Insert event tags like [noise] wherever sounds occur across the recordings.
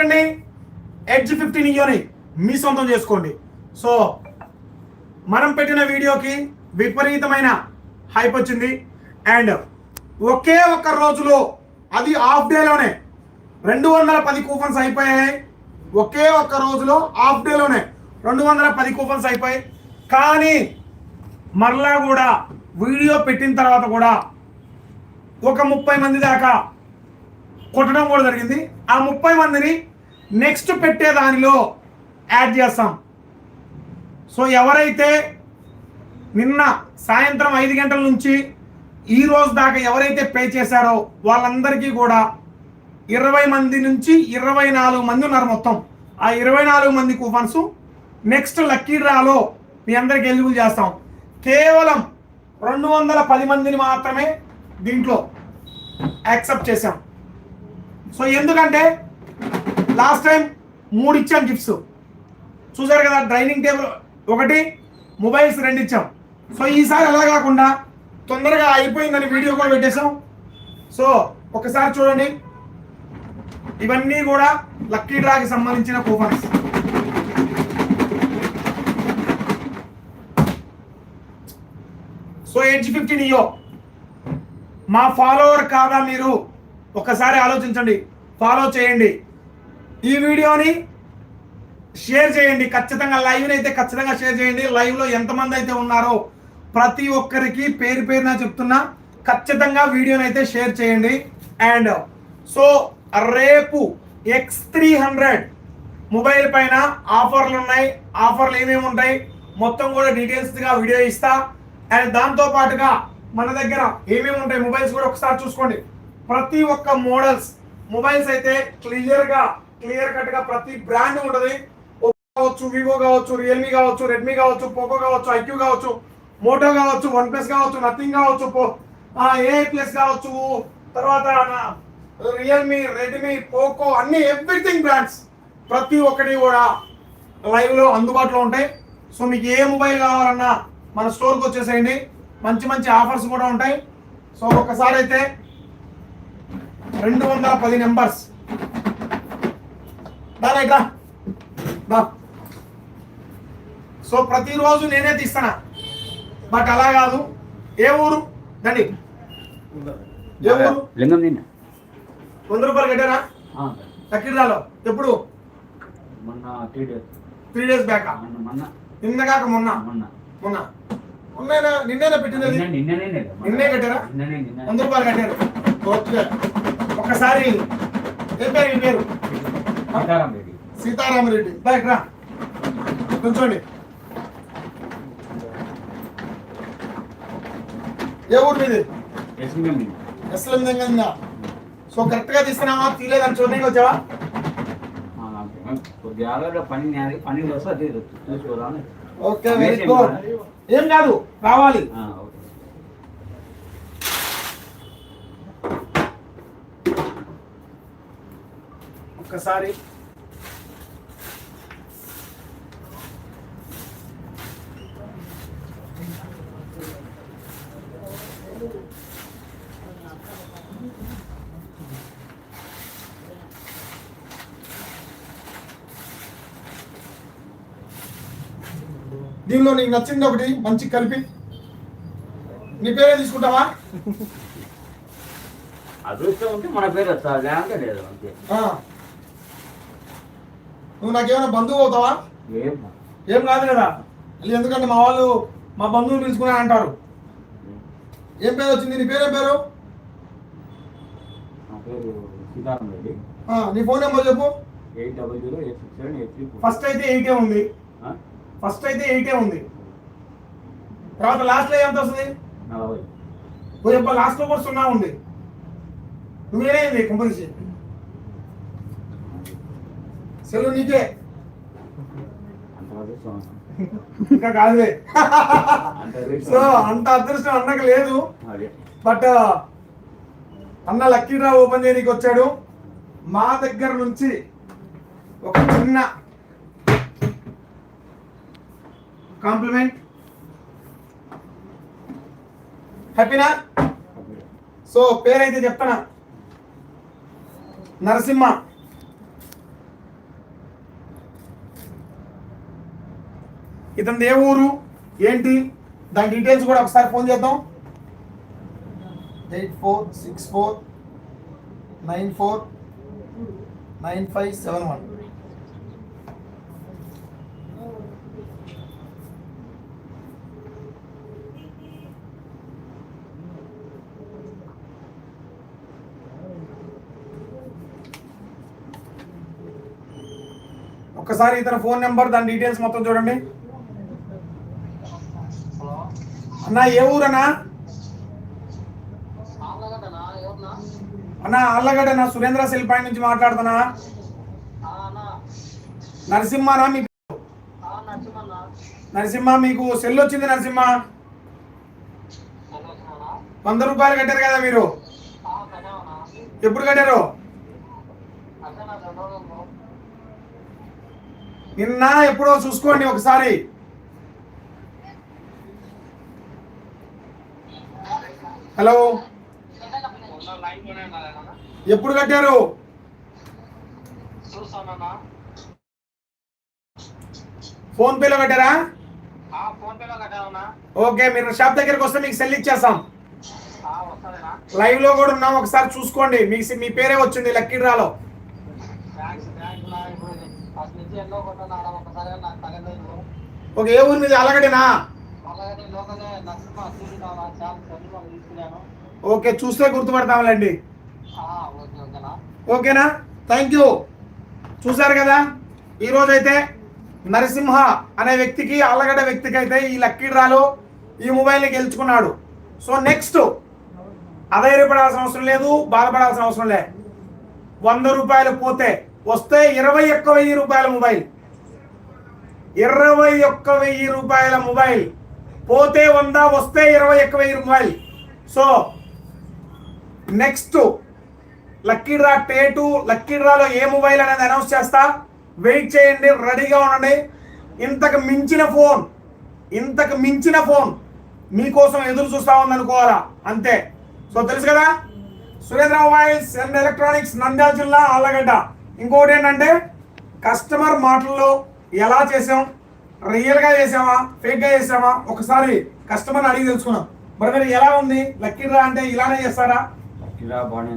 చూడండి edge fifteen ఇయోని మీ సొంతం చేసుకోండి. సో మనం పెట్టిన వీడియోకి విపరీతమైన హైప్ వచ్చింది. అండ్ ఒకే ఒక్క రోజులో అది హాఫ్ డేలోనే రెండు వందల పది కూపన్స్ అయిపోయాయి. ఒకే ఒక్క రోజులో హాఫ్ డేలోనే రెండు వందల పది కూపన్స్ అయిపోయాయి. కానీ మరలా కూడా వీడియో పెట్టిన తర్వాత కూడా ఒక ముప్పై మంది దాకా కొట్టడం కూడా జరిగింది. ఆ ముప్పై మందిని నెక్స్ట్ పెట్టే దానిలో యాడ్ చేస్తాం. సో ఎవరైతే నిన్న సాయంత్రం ఐదు గంటల నుంచి ఈ రోజు దాకా ఎవరైతే పే చేశారో వాళ్ళందరికీ కూడా ఇరవై మంది నుంచి ఇరవై నాలుగు మంది ఉన్నారు మొత్తం. ఆ ఇరవై నాలుగు మంది కూపన్స్ నెక్స్ట్ లక్కీ డ్రాలో మీ అందరికి ఎలిజిబుల్ చేస్తాం. కేవలం రెండు వందల పది మందిని మాత్రమే దీంట్లో యాక్సెప్ట్ చేసాం సో ఎందుకంటే లాస్ట్ టైం మూడు ఇచ్చాం గిఫ్ట్స్ చూసారు కదా డైనింగ్ టేబుల్ ఒకటి మొబైల్స్ రెండు ఇచ్చాం. సో ఈసారి అలా కాకుండా తొందరగా అయిపోయిందని వీడియో కూడా పెట్టేశాం. సో ఒకసారి చూడండి. ఇవన్నీ కూడా లక్కీ డ్రాకి సంబంధించిన కూపన్స్ సో ఎడ్జ్ ఫిఫ్టీన్ ఇయో మా ఫాలోవర్ కాదా మీరు? ఒకసారి ఆలోచించండి. ఫాలో చేయండి. ఈ వీడియోని షేర్ చేయండి. ఖచ్చితంగా లైవ్ని అయితే ఖచ్చితంగా షేర్ చేయండి. లైవ్లో ఎంతమంది అయితే ఉన్నారో ప్రతి ఒక్కరికి పేరు పేరున చెప్తున్నా ఖచ్చితంగా వీడియోని అయితే షేర్ చేయండి. అండ్ సో రేపు ఎక్స్ త్రీ హండ్రెడ్ మొబైల్ పైన ఆఫర్లు ఉన్నాయి. ఆఫర్లు ఏమేమి ఉంటాయి? మొత్తం కూడా డీటెయిల్స్గా వీడియో ఇస్తా. అండ్ దాంతో పాటుగా మన దగ్గర ఏమేమి ఉంటాయి? మొబైల్స్ కూడా ఒకసారి చూసుకోండి. ప్రతి ఒక్క మోడల్స్ మొబైల్స్ అయితే క్లియర్గా క్లియర్ కట్గా ప్రతి బ్రాండ్ ఉంటుంది. కావచ్చు వివో కావచ్చు రియల్మీ కావచ్చు రెడ్మీ కావచ్చు పోకో కావచ్చు ఐక్యూ కావచ్చు మోటో కావచ్చు వన్ ప్లస్ కావచ్చు నథింగ్ కావచ్చు పో- ఏ ప్లస్ కావచ్చు తర్వాత రియల్మీ రెడ్మీ పోకో అన్ని ఎవ్రీథింగ్ బ్రాండ్స్ ప్రతి ఒక్కటి కూడా లైవ్లో అందుబాటులో ఉంటాయి. సో మీకు ఏ మొబైల్ కావాలన్నా మన స్టోర్కి వచ్చేసేయండి. మంచి మంచి ఆఫర్స్ కూడా ఉంటాయి. సో ఒకసారి అయితే రెండు వందల పది నెంబర్స్ దాని బా. సో ప్రతిరోజు నేనే తీస్తానా? బట్ అలా కాదు. ఏ ఊరు? దండి. ఏ ఊరు? లింగం నిన్న. వంద రూపాయలు కట్టారా? లక్కీరాలో ఎప్పుడు? మొన్న three days three days back నిన్న కాక మొన్న? మొన్న. మొన్న. మొన్న నిన్నేనా పెట్టింది? నిన్న- కట్టారా? వంద రూపాయలు కట్టారు. ఓకే. ఒకసారి ఏం పేరు? ఈ పేరు? సీతారాం రెడ్డి. సీతారామరెడ్డి బయట రా. కూర్చోండి. ఏ ఊరు మీది? ఎస్ లింగం నిన్న ఎస్లం దగ్గర సో కరెక్ట్గా తీసుకున్నావా తీలేదని చూడడానికి వచ్చావా? ఓకే వెరీ గుడ్ ఏం కాదు రావాలి. ఒక్కసారి. దీనిలో నీకు నచ్చింది ఒకటి మంచి కలిపి. నీ పేరే తీసుకుంటావా? [laughs] అదృష్టం ఉంటే మన పేరు వస్తుంది లేదంటే లేదు అంతే. ఆ. నువ్వు నాకేమైనా బంధువు అవుతావా? ఏం? కాదు కదా. మళ్ళీ ఎందుకంటే మా వాళ్ళు మా బంధువులు పిలుచుకున్నా అంటారు. ఏం పేరు వచ్చింది? నీ పేరేం పేరు? నా ఫోన్ నెంబర్ చెప్పు. ఫస్ట్ అయితే ఎయిటే ఉంది. ఫస్ట్ అయితే ఎయిటే ఉంది. తర్వాత లాస్ట్లో ఎంత వస్తుంది లాస్ట్లో కూడా సున్నా ఉంది. నువ్వేనేది కంపల్సరీ సెలవు నీకే ఇంకా కాదులే సో అంత అదృష్టం అన్నకు లేదు. బట్ అన్న లక్కీ డ్రా ఓపెన్ చేయడానికి వచ్చాడు. మా దగ్గర నుంచి ఒక చిన్న కాంప్లిమెంట్ హ్యాపీనా సో పేరైతే చెప్తానా? నరసింహ. ఇతని ఏ ఊరు? ఏంటి? దాని డీటెయిల్స్ కూడా ఒకసారి ఫోన్ చేద్దాం. Eight four six four nine four nine five seven one. ఒక్కసారి ఇతని ఫోన్ నెంబర్ దాని డీటెయిల్స్ మొత్తం చూడండి హలో అన్నా ఏ ఊరన్నా? ఆళ్ళగడ్డనా? ఎవరన్నా అన్న ఆళ్ళగడ్డ నా సురేంద్ర సెల్ పాయింట్ నుంచి మాట్లాడుతున్నా. నరసింహనా మీకు నరసింహ మీకు సెల్ వచ్చింది నరసింహ. వంద రూపాయలు కట్టారు కదా మీరు? ఎప్పుడు కట్టారు? నిన్న ఎప్పుడో చూసుకోండి ఒకసారి. హలో? ఎప్పుడు కట్టారు? ఫోన్ పేలో కట్టారా? ఓకే మీరు షాప్ దగ్గరకు వస్తే మీకు సెల్ ఇచ్చేస్తాం. లైవ్లో కూడా ఉన్నాం ఒకసారి చూసుకోండి. మీ మీ పేరే వచ్చింది లక్కీ డ్రాలో ఓకే ఏ ఊరి మీద? అలగడేనా? ఓకే చూస్తే గుర్తుపడతాంలేండి ఓకేనా? ఓకేనా? థ్యాంక్ యూ చూసారు కదా? ఈరోజైతే నరసింహ అనే వ్యక్తికి అల్లగడ్డ వ్యక్తికి అయితే ఈ లక్కీ డ్రాలో ఈ మొబైల్ని గెలుచుకున్నాడు. సో నెక్స్ట్ అధైర్యపడాల్సిన అవసరం లేదు బాధపడాల్సిన అవసరం లే. వంద రూపాయలు పోతే వస్తే ఇరవై ఒక్క వెయ్యి రూపాయల మొబైల్. ఇరవై ఒక్క వెయ్యి రూపాయల మొబైల్. పోతే వంద వస్తే ఇరవై ఎక్కువ వెయ్యి రూపాయలు so next lucky draw two lucky డ్రాలో ఏ మొబైల్ అనేది అనౌన్స్ చేస్తా వెయిట్ చేయండి రెడీగా ఉండండి. ఇంతకు మించిన ఫోన్ ఇంతకు మించిన ఫోన్ మీకోసం ఎదురు చూస్తా ఉందనుకోవాలా అంతే. సో తెలుసు కదా? Surendra mobiles and electronics Nandyal జిల్లా ఆలగడ్డ ఇంకోటి ఏంటంటే కస్టమర్ మాటల్లో ఎలా చేసాం? రియల్గా చేసామా ఫేక్గా చేసామా ఒకసారి కస్టమర్ అడిగి తెలుసుకున్నాం బ్రదర్ ఎలా ఉంది? లక్కీ డ్రా అంటే ఇలానే చేస్తారా? ఇలా బాగానే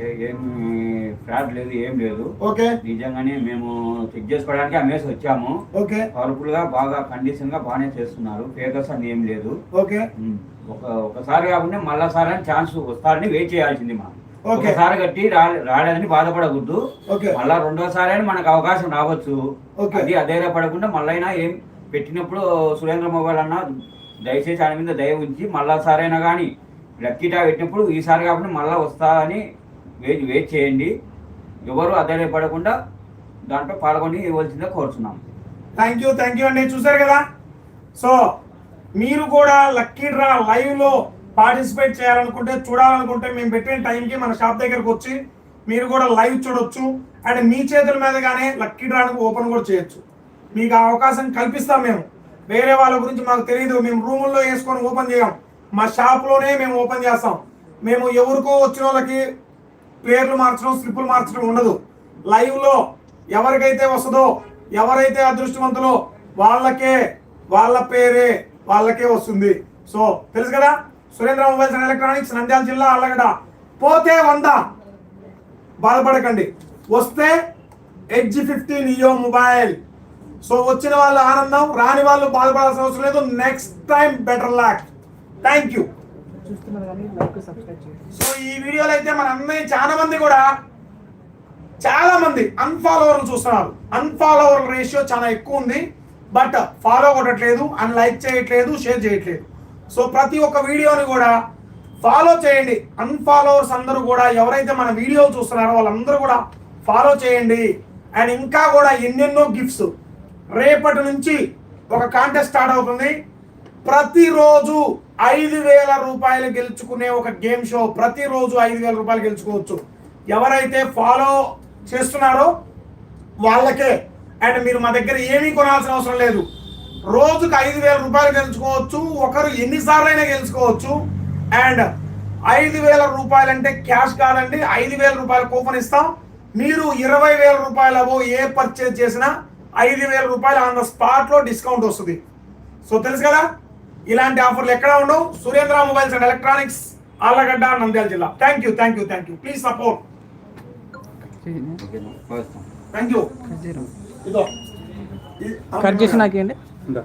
ఏ- ఫ్రాడ్ లేదు ఏం లేదు. ఓకే. నిజంగానే మేము చెక్ చేసుకోవడానికి అమ్మేసి వచ్చాము. ఓకే. పవర్ఫుల్గా బాగా కండిషన్గా బాగానే చేస్తున్నారు. ఫేకర్స్ అని ఏం లేదు. ఓకే. ఒక ఒకసారి కాకుండా మళ్ళాసారి అని ఛాన్స్ వస్తారని వెయిట్ చేయాల్సింది మనం ఓకే. ఒకసారి కట్టి రాలేదని బాధపడకూడదు. మళ్ళా రెండోసారి అని మనకు అవకాశం రావచ్చు. అది అధైర్యపడకుండా మళ్ళైనా ఏం పెట్టినప్పుడు సురేంద్ర మొబైల్ అన్న దయచేసి ఆయన మీద దయ ఉంచి మళ్ళాసారి అయినా కానీ లక్కీటా పెట్టినప్పుడు ఈసారి కాకుండా మళ్ళా వస్తారని వెయిట్ వెయిట్ చేయండి. ఎవరు అధైర్యపడకుండా దాంట్లో పాల్గొని ఇవ్వాల్సిందే కోరుతున్నాం థ్యాంక్ యూ థ్యాంక్ యూ అండి. చూసారు కదా? సో మీరు కూడా లక్కీ డ్రా లైవ్లో పార్టిసిపేట్ చేయాలనుకుంటే చూడాలనుకుంటే మేము పెట్టిన టైంకి మన షాప్ దగ్గరకు వచ్చి మీరు కూడా లైవ్ చూడొచ్చు. అండ్ మీ చేతుల మీదగానే లక్కీ డ్రాను ఓపెన్ కూడా చేయొచ్చు. మీకు ఆ అవకాశం కల్పిస్తాం మేము. వేరే వాళ్ళ గురించి మాకు తెలియదు మేము రూముల్లో వేసుకొని ఓపెన్ చేయం. మా షాప్లోనే మేము ఓపెన్ చేస్తాం. మేము ఎవరికో వచ్చిన వాళ్ళకి పేర్లు మార్చడం స్లిప్పులు మార్చడం ఉండదు. లైవ్లో ఎవరికైతే వస్తుందో ఎవరైతే అదృష్టవంతులో వాళ్ళకే వాళ్ళ పేరే వాళ్ళకే వస్తుంది. సో తెలుసు కదా? Surendra mobiles and electronics Nandyal జిల్లా అల్లగడ పోతే వంద. బాధపడకండి. వస్తే ఎడ్జ్ ఫిఫ్టీన్ ఇయో మొబైల్. సో వచ్చిన వాళ్ళు ఆనందం రాని వాళ్ళు బాధపడాల్సిన అవసరం లేదు. Next time better luck. Thank you. So ఈ వీడియోలో అయితే మన అన్నయ్య చాలా మంది కూడా చాలా మంది అన్ఫాలోవర్లు చూస్తున్నారు. అన్ఫాలోవర్ రేషియో చాలా ఎక్కువ ఉంది. బట్ ఫాలో కొట్టట్లేదు అండ్ లైక్ చేయట్లేదు షేర్ చేయట్లేదు. సో ప్రతి ఒక్క వీడియోని కూడా ఫాలో చేయండి. అన్ఫాలోవర్స్ అందరూ కూడా ఎవరైతే మన వీడియో చూస్తున్నారో వాళ్ళందరూ కూడా ఫాలో చేయండి. అండ్ ఇంకా కూడా ఎన్నెన్నో గిఫ్ట్స్ రేపటి నుంచి ఒక కాంటెస్ట్ స్టార్ట్ అవుతుంది. ప్రతిరోజు ఐదు వేల రూపాయలు గెలుచుకునే ఒక గేమ్ షో ప్రతిరోజు ఐదు వేల రూపాయలు గెలుచుకోవచ్చు. ఎవరైతే ఫాలో చేస్తున్నారో వాళ్ళకే. అండ్ మీరు మా దగ్గర ఏమీ కొనాల్సిన అవసరం లేదు. రోజుకు ఐదు వేల రూపాయలు గెలుచుకోవచ్చు ఒకరు ఎన్నిసార్లు అయినా గెలుచుకోవచ్చు. అండ్ ఐదు వేల రూపాయలు అంటే క్యాష్ కాదండి ఐదు వేల రూపాయల కూపన్ ఇస్తాం. మీరు ఇరవై వేల రూపాయల ఏ పర్చేజ్ చేసినా ఐదు వేల రూపాయలు ఆన్ ద స్పాట్లో డిస్కౌంట్ వస్తుంది. సో తెలుసు కదా ఇలాంటి ఆఫర్లు ఎక్కడ ఉండవు. Surendra mobiles and electronics Allagadda Nandyal జిల్లా. Thank you thank you thank you please support thank you ఇదో కట్ చేసి Да.